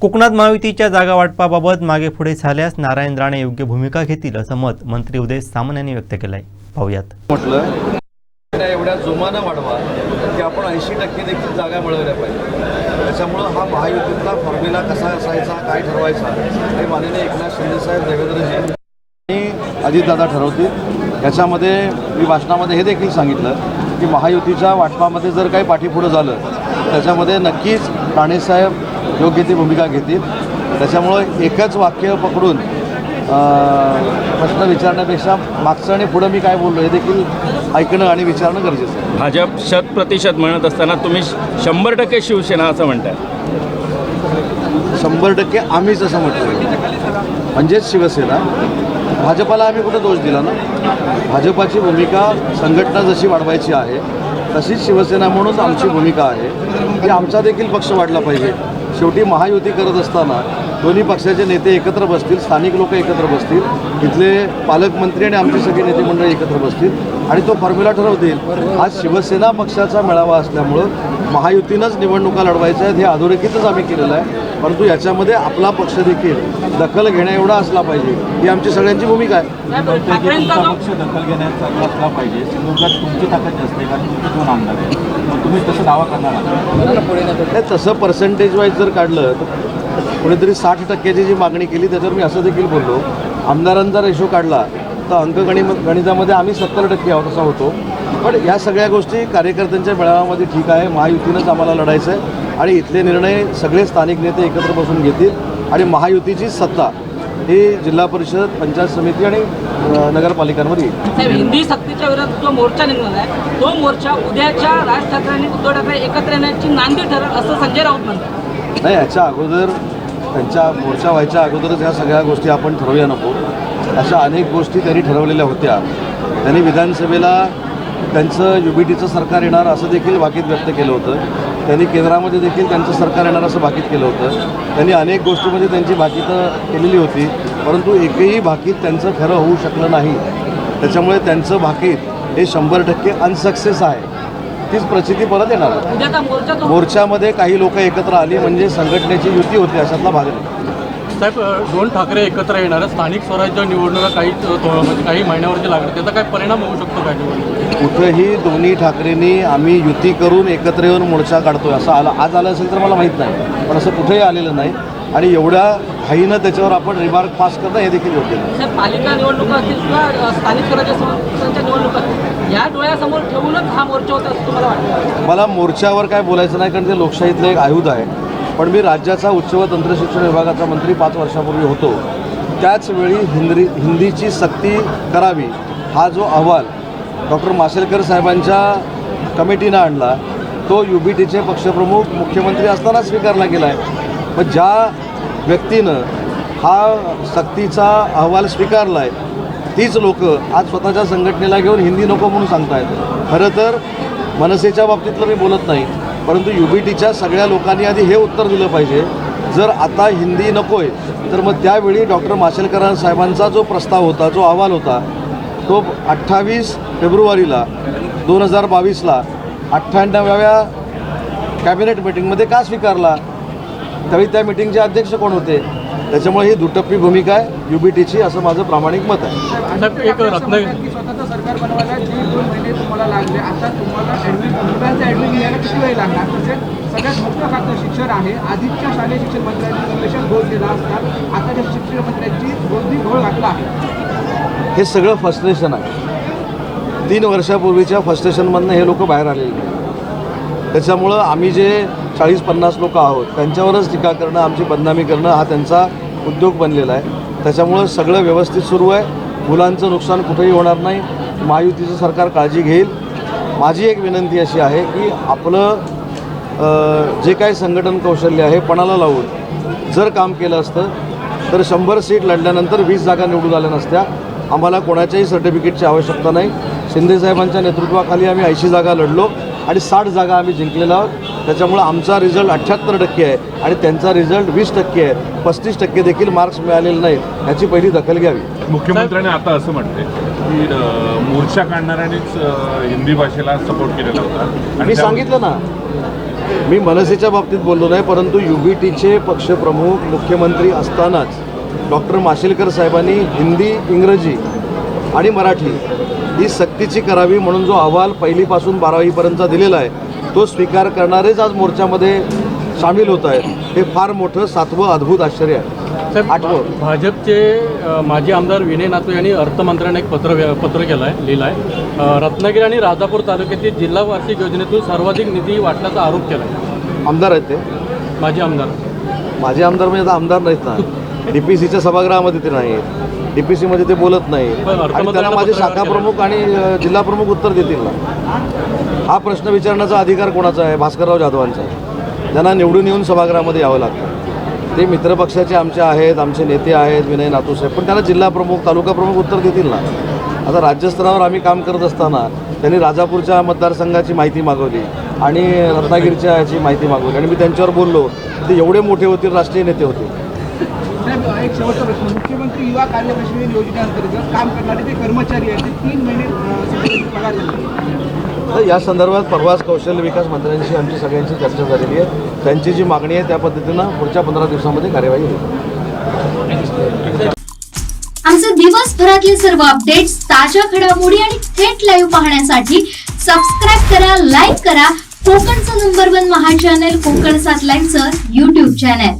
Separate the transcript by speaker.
Speaker 1: कोकणात महायुतीच्या जागा वाटपाबाबत मागे पुढे झाल्यास नारायण राणे योग्य भूमिका घेतील असं मत मंत्री उदय सामंत यांनी व्यक्त केलं आहे पाहुयात.
Speaker 2: म्हटलं एवढ्या जोमानं वाढवा की आपण ऐंशी टक्के देखील जागा मिळवल्या पाहिजे. त्याच्यामुळं हा महायुतीतला फॉर्म्युला कसा असायचा काय ठरवायचा हे माननीय एकनाथ शिंदेसाहेब देवेंद्रजी आणि अजितदादा ठरवतील. याच्यामध्ये मी भाषणामध्ये हे देखील सांगितलं की महायुतीच्या वाटपामध्ये जर काही पाठीपुढं झालं त्याच्यामध्ये नक्कीच राणेसाहेब योग्य ती भूमिका घेतील. त्याच्यामुळं एकच वाक्य पकडून प्रश्न विचारण्यापेक्षा मागचं आणि पुढं मी काय बोललो हे देखील ऐकणं आणि विचारणं गरजेचं आहे.
Speaker 3: भाजप शत प्रतिशत म्हणत असताना तुम्ही शंभर टक्के शिवसेना असं म्हणताय.
Speaker 2: शंभर टक्के आम्हीच असं म्हटलं म्हणजेच शिवसेना. भाजपाला आम्ही कुठं दोष दिला ना? भाजपाची भूमिका संघटना जशी वाढवायची आहे तशीच शिवसेना म्हणून आमची भूमिका आहे. की आमचा देखील पक्ष वाढला पाहिजे. शेवटी महायुती करत असताना दोन्ही पक्षाचे नेते एकत्र बसतील स्थानिक लोक एकत्र बसतील इथले पालकमंत्री आणि आमची सगळी नेते मंडळी एकत्र बसतील आणि तो फॉर्म्युला ठरवतील आज शिवसेना पक्षाचा मेळावा असल्यामुळं महायुतीनंच निवडणुका लढवायच्या आहेत हे अधोरेखितच आम्ही केलेलं आहे. परंतु याच्यामध्ये आपला पक्ष देखील दखल घेण्या एवढा असला पाहिजे ही आमची सगळ्यांची भूमिका आहे.
Speaker 4: पक्ष दखल घेण्याचा असला पाहिजे सिंधुदुर्गात तुमची ताकद जास्त आहे कारण तुमचे दोन आमदार मग तुम्ही तसं दावा करणार आहात.
Speaker 2: हे तसं पर्सेंटेज वाईज जर काढलं तर कुणीतरी साठ टक्क्याची जी मागणी केली त्याच्यावर मी असं देखील बोललो. आमदारांचा रेशो काढला तर अंकगणि गणितामध्ये आम्ही सत्तर टक्के आहोत असा होतो. पण या सगळ्या गोष्टी कार्यकर्त्यांच्या मेळाव्यामध्ये ठीक आहे महायुतीनंच आम्हाला लढायचं आहे आणि इथले निर्णय सगळे स्थानिक नेते एकत्र बसून घेतील आणि महायुतीची सत्ता ही जिल्हा परिषद पंचायत समिती आणि नगरपालिकांवर येईल.
Speaker 5: हिंदी सक्तीच्या विरोधात जो मोर्चा निघणार आहे तो मोर्चा उद्याच्या राज ठाकरे आणि उद्धव ठाकरे एकत्र येण्याची नांदी ठरेल असं संजय राऊत म्हणतात.
Speaker 2: नाही याच्या अगोदर त्यांच्या मोर्चा व्हायच्या अगोदरच ह्या सगळ्या गोष्टी आपण ठरवूया नको. अशा अनेक गोष्टी त्यांनी ठरवलेल्या होत्या. त्यांनी विधानसभेला त्यांचं यू बी टीचं सरकार येणार असं देखील भाकीत व्यक्त केलं होतं. त्यांनी केंद्रामध्ये देखील त्यांचं सरकार येणार असं भाकीत केलं होतं. त्यांनी अनेक गोष्टीमध्ये त्यांची भाकीतं केलेली होती परंतु एकही भाकीत त्यांचं खरं होऊ शकलं नाही. त्याच्यामुळे त्यांचं भाकीत हे शंभर टक्के अनसक्सेस आहे. तीच प्रचिती परत येणार आहे. मोर्चामध्ये काही लोक एकत्र आली म्हणजे संघटनेची युती होती अशातला भाग नाही
Speaker 6: साहेब दोन ठाकरे एकत्र येणार स्थानिक स्वराज्य निवडणुका काही म्हणजे काही महिन्यावरती लागणार त्याचा काय परिणाम होऊ शकतो काय निवडणूक
Speaker 2: कुठंही दोन्ही ठाकरेंनी आम्ही युती करून एकत्र येऊन मोर्चा काढतोय असं आलं आज आलं असेल तर मला माहीत नाही पण असं कुठेही आलेलं नाही. आणि एवढ्या घाईनं त्याच्यावर आपण रिमार्क पास करणं हे देखील योग्य नाही.
Speaker 5: पालिका निवडणुका असतील किंवा स्थानिक स्वराज्य संस्थांच्या निवडणुका असतील या डोळ्यासमोर ठेवूनच हा मोर्चा होता असं तुम्हाला वाटतं?
Speaker 2: मला मोर्चावर काय बोलायचं नाही कारण ते लोकशाहीतलं एक आयुध आहे. पण मी राज्याचा उच्च व तंत्रशिक्षण विभागाचा मंत्री पाच वर्षापूर्वी होतो. त्याचवेळी हिंदी हिंदीची सक्ती करावी हा जो अहवाल डॉक्टर माशेलकर साहेबांच्या कमिटीनं आणला तो यू बी टीचे पक्षप्रमुख मुख्यमंत्री असताना स्वीकारला गेला आहे मग ज्या व्यक्तीनं हा सक्तीचा अहवाल स्वीकारला आहे तीच लोक आज स्वतःच्या संघटनेला घेऊन हिंदी नको म्हणून सांगतायत. खरं तर मनसेच्या बाबतीतलं मी बोलत नाही परंतु यू बी टीच्या सगळ्या लोकांनी आधी हे उत्तर दिलं पाहिजे. जर आता हिंदी नको आहे तर मग त्यावेळी डॉक्टर माशेलकर साहेबांचा जो प्रस्ताव होता जो अहवाल होता तो अठ्ठावीस फेब्रुवारीला दोन हजार बावीसला अठ्ठ्याण्णव्या कॅबिनेट मिटिंगमध्ये का स्वीकारला? त्यावेळी त्या मिटिंगचे अध्यक्ष कोण होते? त्याच्यामुळे ही दुटप्पी भूमिका आहे यू बी टीची असं माझं प्रामाणिक मत आहे.
Speaker 6: एक
Speaker 7: म्हणजे सगळ्यात मोठं शिक्षण आहे. आधीच्या शालेय शिक्षण मंत्र्यांनी स्पेशल घोळ दिला असता आताच्या शिक्षण मंत्र्यांची गोंदी घोळ घातला आहे.
Speaker 2: हे सगळं फ्रस्ट्रेशन आहे. तीन वर्षापूर्वीच्या फ्रस्ट्रेशनमधनं हे लोक बाहेर आलेले त्याच्यामुळं आम्ही जे चाळीस पन्नास लोक आहोत त्यांच्यावरच टीका करणं आमची बदनामी करणं हा त्यांचा उद्योग बनलेला आहे. त्याच्यामुळं सगळं व्यवस्थित सुरू आहे. मुलांचं नुकसान कुठेही होणार नाही. महायुतीचं सरकार काळजी घेईल. माझी एक विनंती अशी आहे की आपलं जे काही संघटन कौशल्य आहे पणाला लावून जर काम केलं असतं तर शंभर सीट लढल्यानंतर वीस जागा निवडून आल्या नसत्या. आम्हाला कोणाच्याही सर्टिफिकेटची आवश्यकता नाही. शिंदेसाहेबांच्या नेतृत्वाखाली आम्ही ऐंशी जागा लढलो आणि साठ जागा आम्ही जिंकलेल्या आहोत. त्याच्यामुळं आमचा रिझल्ट अठ्ठ्याहत्तर टक्के आहे आणि त्यांचा रिझल्ट वीस टक्के आहे. पस्तीस टक्के देखील मार्क्स मिळालेले नाहीत. याची पहिली दखल घ्यावी.
Speaker 8: मुख्यमंत्र्यांनी आता असं म्हटलंय की मोर्चा काढणाऱ्यांनीच हिंदी भाषेला सपोर्ट केलेला होता.
Speaker 2: मी सांगितलं ना मी मनसेच्या बाबतीत बोललो नाही परंतु यू बी टीचे पक्षप्रमुख मुख्यमंत्री असतानाच डॉक्टर माशेलकर साहेबांनी हिंदी इंग्रजी आणि मराठी ही सक्तीची करावी म्हणून जो अहवाल पहिलीपासून बारावीपर्यंतचा दिलेला आहे तो स्वीकार करणारेच आज मोर्चामध्ये सामील होत आहेत. हे फार मोठं सातवं अद्भुत आश्चर्य आहे.
Speaker 6: साहेब
Speaker 2: आठवं.
Speaker 6: भाजपचे माजी आमदार विनय नातू यांनी अर्थमंत्र्यांना एक पत्र पत्र केलं आहे लिहिलं आहे रत्नागिरी आणि राजापूर तालुक्यातील जिल्हा वार्षिक योजनेतून सर्वाधिक निधी वाटल्याचा आरोप केला आहे
Speaker 2: आमदार आहेत ते.
Speaker 6: माजी आमदार.
Speaker 2: माझे आमदार म्हणजे आता आमदार नाहीत ना. डी पी सीच्या सभागृहामध्ये ते नाहीत डी पी सीमध्ये ते बोलत नाही त्यांना माझे शाखा. प्रमुख आणि जिल्हा प्रमुख उत्तर देतील ना. हा प्रश्न विचारण्याचा अधिकार कोणाचा आहे? भास्करराव जाधवांचा आहे. त्यांना निवडून येऊन सभागृहामध्ये यावं लागतं. ते मित्रपक्षाचे आमचे आहेत आमचे नेते आहेत विनय नातूसाहेब. पण त्यांना जिल्हा प्रमुख तालुका प्रमुख उत्तर देतील ना? आता राज्यस्तरावर आम्ही काम करत असताना त्यांनी राजापूरच्या मतदारसंघाची माहिती मागवली आणि रत्नागिरीच्या याची माहिती मागवली. आणि मी त्यांच्यावर बोललो ते एवढे मोठे होतील राष्ट्रीय नेते होते
Speaker 7: शेवटचा प्रश्न मुख्यमंत्री युवा योजनेअंतर्गत काम करणारे जे कर्मचारी आहेत ते तीन महिने पगार
Speaker 2: तर या संदर्भात परवाच कौशल्य विकास मंत्र्यांशी आमची सगळ्यांची चर्चा झालेली आहे. त्यांची जी मागणी आहे त्या पद्धतीनं पुढच्या पंधरा दिवसामध्ये कार्यवाही होईल.
Speaker 9: आमचे दिवसभरातले सर्व अपडेट्स ताज्या घडामोडी आणि थेट लाईव्ह पाहण्यासाठी सबस्क्राईब करा लाईक करा. कोकणचं नंबर वन महा चॅनल कोकण सात लाईनचं युट्यूब चॅनल